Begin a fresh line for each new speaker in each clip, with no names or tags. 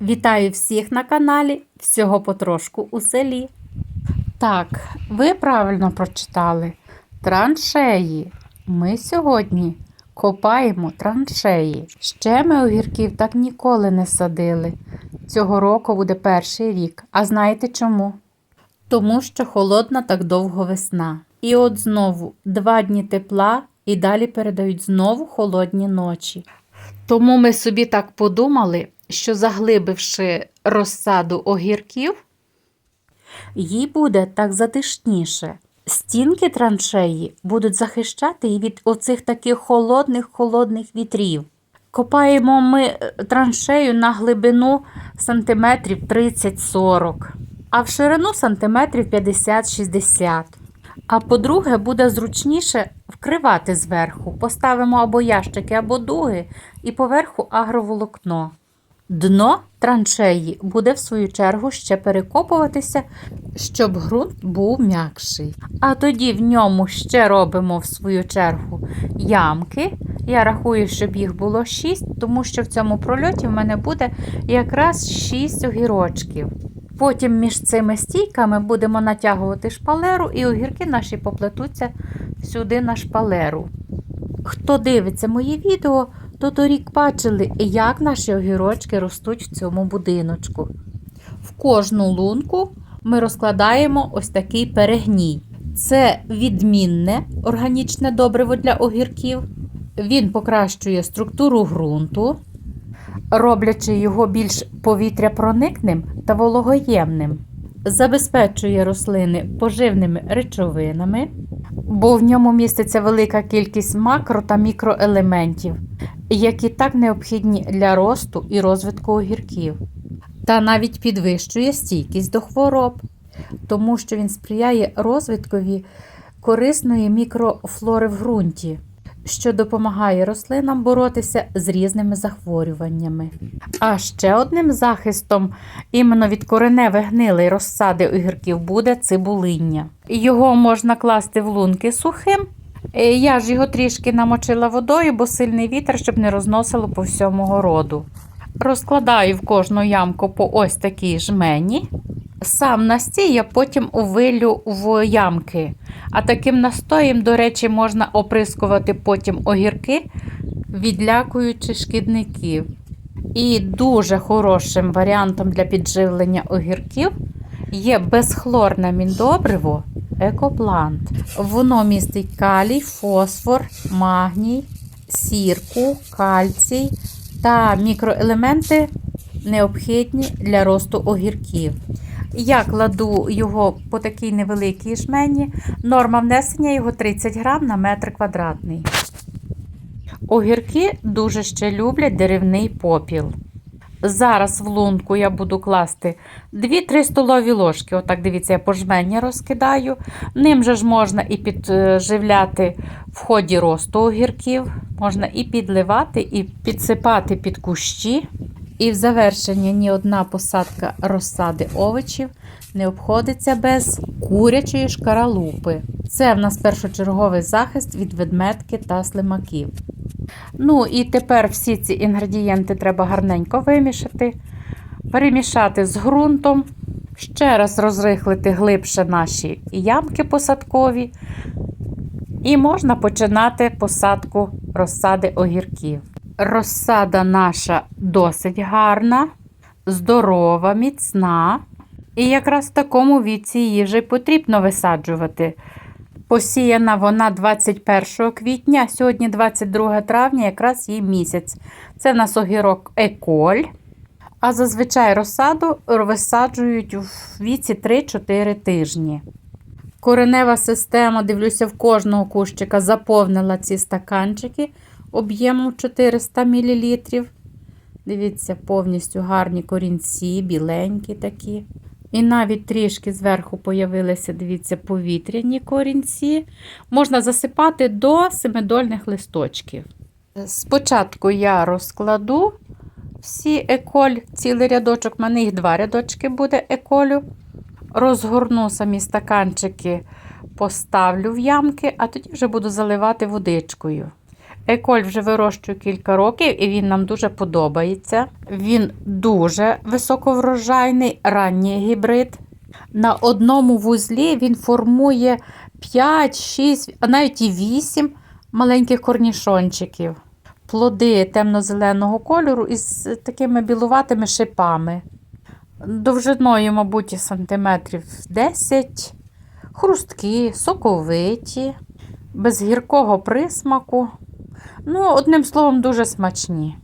Вітаю всіх на каналі Всього потрошку у селі. Так, ви правильно прочитали. Траншеї. Ми сьогодні копаємо траншеї. Ще ми огірків так ніколи не садили. Цього року буде перший рік. А знаєте чому? Тому що холодна так довго весна. І от знову два дні тепла і далі передають знову холодні ночі. Тому ми собі так подумали, що заглибивши розсаду огірків, їй буде так затишніше. Стінки траншеї будуть захищати її від оцих таких холодних холодних вітрів. Копаємо ми е, траншею на глибину сантиметрів 30-40, а в ширину сантиметрів 50-60. А по-друге, буде зручніше вкривати зверху. Поставимо або ящики, або дуги, і поверху агроволокно. Дно траншеї буде, в свою чергу, ще перекопуватися, щоб ґрунт був м'якший. А тоді в ньому ще робимо, в свою чергу, ямки. Я рахую, щоб їх було 6, тому що в цьому прольоті в мене буде якраз 6 огірочків. Потім між цими стійками будемо натягувати шпалеру, і огірки наші поплетуться сюди на шпалеру. Хто дивиться мої відео, то торік бачили, як наші огірочки ростуть в цьому будиночку. В кожну лунку ми розкладаємо ось такий перегній. Це відмінне органічне добриво для огірків. Він покращує структуру ґрунту, роблячи його більш повітряпроникним та вологоємним. Забезпечує рослини поживними речовинами, бо в ньому міститься велика кількість макро та мікроелементів, які так необхідні для росту і розвитку огірків, та навіть підвищує стійкість до хвороб, тому що він сприяє розвиткові корисної мікрофлори в ґрунті, що допомагає рослинам боротися з різними захворюваннями. А ще одним захистом іменно від кореневих гнилий розсади огірків буде цибулиння. Його можна класти в лунки сухим. Е, Я ж його трішки намочила водою, бо сильний вітер, щоб не розносило по всьому городу. Розкладаю в кожну ямку по ось такій жмені. Сам настій я потім увилю в ямки. А таким настоєм, до речі, можна оприскувати потім огірки, відлякуючи шкідників. І дуже хорошим варіантом для підживлення огірків є безхлорне міндобриво екоплант. Воно містить калій, фосфор, магній, сірку, кальцій та мікроелементи, необхідні для росту огірків. Я кладу його по такій невеликій жмені. Норма внесення його 30 грам на метр квадратний. Огірки дуже ще люблять деревний попіл. Зараз в лунку я буду класти 2-3 столові ложки. Отак, дивіться, я по жмені розкидаю. Ним же ж можна і підживляти в ході росту огірків, можна і підливати, і підсипати під кущі. І в завершенні ні одна посадка розсади овочів не обходиться без курячої шкаралупи. Це в нас першочерговий захист від ведметки та слимаків. Ну і тепер всі ці інгредієнти треба гарненько вимішати, перемішати з ґрунтом, ще раз розрихлити глибше наші ямки посадкові. І можна починати посадку розсади огірків. Розсада наша досить гарна, здорова, міцна. І якраз в такому віці їжі потрібно висаджувати. Посіяна вона 21 квітня, сьогодні 22 травня, якраз їй місяць. Це в нас огірок еколь. А зазвичай розсаду висаджують в віці 3-4 тижні. Коренева система, дивлюся, в кожного кущика заповнила ці стаканчики об'ємом 400 мл. Дивіться, повністю гарні корінці, біленькі такі. І навіть трішки зверху появилися, дивіться, повітряні корінці. Можна засипати до семидольних листочків. Спочатку я розкладу всі еколь, цілий рядочок, в мене їх два рядочки буде еколю. Розгорну самі стаканчики, поставлю в ямки, а тоді вже буду заливати водичкою. Еколь вже вирощую кілька років і він нам дуже подобається. Він дуже високоврожайний, ранній гібрид. На одному вузлі він формує 5, 6, а навіть і 8 маленьких корнішончиків. Плоди темно-зеленого кольору із такими білуватими шипами. Довжиною, мабуть, сантиметрів 10, хрусткі, соковиті, без гіркого присмаку. Ну, одним словом, дуже смачні.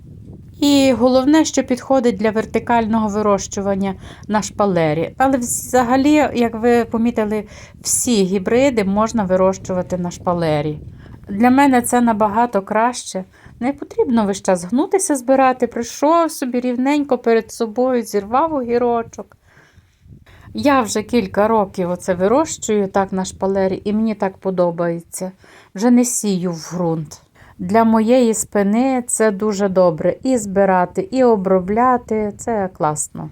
І головне, що підходить для вертикального вирощування на шпалері. Але взагалі, як ви помітили, всі гібриди можна вирощувати на шпалері. Для мене це набагато краще. Не потрібно весь час гнутися, збирати. Прийшов собі рівненько перед собою, зірвав огірочок. Я вже кілька років оце вирощую так на шпалері, і мені так подобається. Вже не сію в ґрунт. Для моєї спини це дуже добре. І збирати, і обробляти це класно.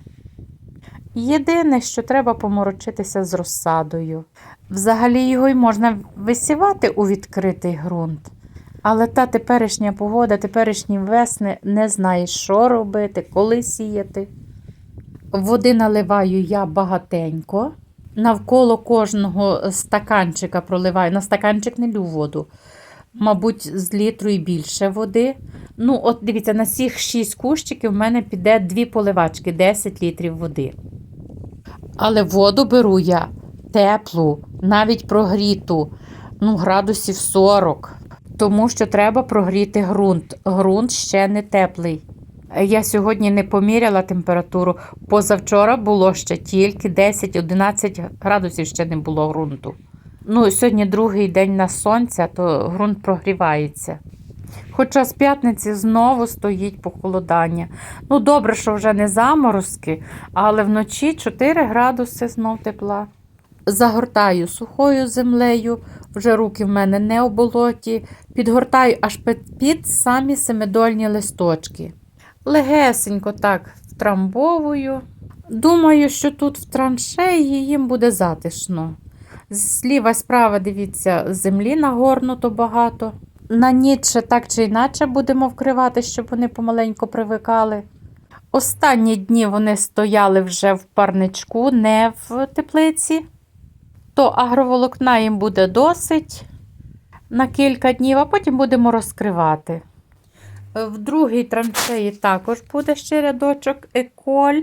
Єдине, що треба поморочитися з розсадою. Взагалі його й можна висівати у відкритий ґрунт. Але та теперішня погода, теперішні весни не знаєш, що робити, коли сіяти. Води наливаю я багатенько. Навколо кожного стаканчика проливаю. На стаканчик не лю воду. Мабуть, з літру і більше води. Ну, от дивіться, на всіх 6 кущиків в мене піде 2 поливачки, 10 літрів води. Але воду беру я теплу, навіть прогріту, ну, градусів 40. Тому що треба прогріти ґрунт. Ґрунт ще не теплий. Я сьогодні не поміряла температуру. Позавчора було ще тільки 10-11 градусів ще не було ґрунту. Ну, сьогодні другий день на сонця, то ґрунт прогрівається. Хоча з п'ятниці знову стоїть похолодання. Ну, добре, що вже не заморозки, але вночі 4 градуси знов тепла. Загортаю сухою землею, вже руки в мене не оболоті, підгортаю аж під, під самі семидольні листочки. Легесенько так втрамбовую. Думаю, що тут в траншеї їм буде затишно. Зліва справа, дивіться, землі нагорнуто багато. На ніч так чи інакше будемо вкривати, щоб вони помаленьку привикали. Останні дні вони стояли вже в парничку, не в теплиці. То агроволокна їм буде досить на кілька днів, а потім будемо розкривати. В другій траншеї також буде ще рядочок еколь.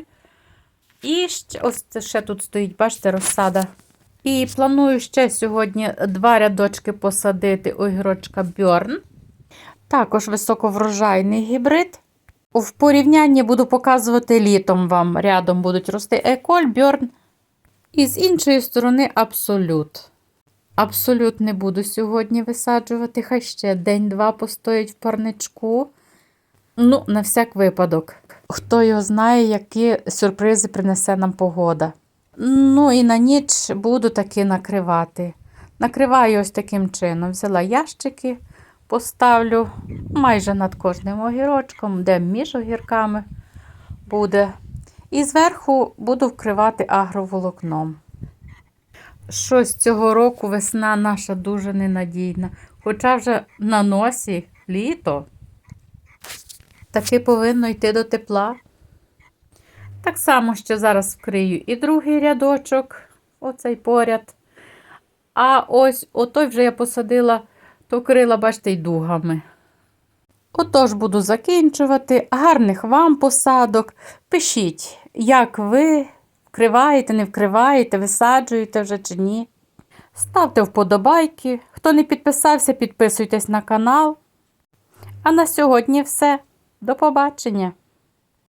І ще, ось ще тут стоїть, бачите, розсада. І планую ще сьогодні два рядочки посадити огірочка Бьорн. Також високоврожайний гібрид. В порівнянні буду показувати літом вам. Рядом будуть рости еколь, Бьорн. І з іншої сторони абсолют. Абсолют не буду сьогодні висаджувати, хай ще день-два постоять в парничку. Ну, на всяк випадок. Хто його знає, які сюрпризи принесе нам погода. Ну і на ніч буду таки накривати. Накриваю ось таким чином. Взяла ящики, поставлю майже над кожним огірочком, де між огірками буде. І зверху буду вкривати агроволокном. Щось цього року весна наша дуже ненадійна. Хоча вже на носі літо. Таки повинно йти до тепла. Так само, що зараз вкрию і другий рядочок, оцей поряд. А ось отой вже я посадила, то крила, бачите, й дугами. Отож буду закінчувати. Гарних вам посадок. Пишіть, як ви вкриваєте, не вкриваєте, висаджуєте вже чи ні. Ставте вподобайки. Хто не підписався, підписуйтесь на канал. А на сьогодні все. До побачення!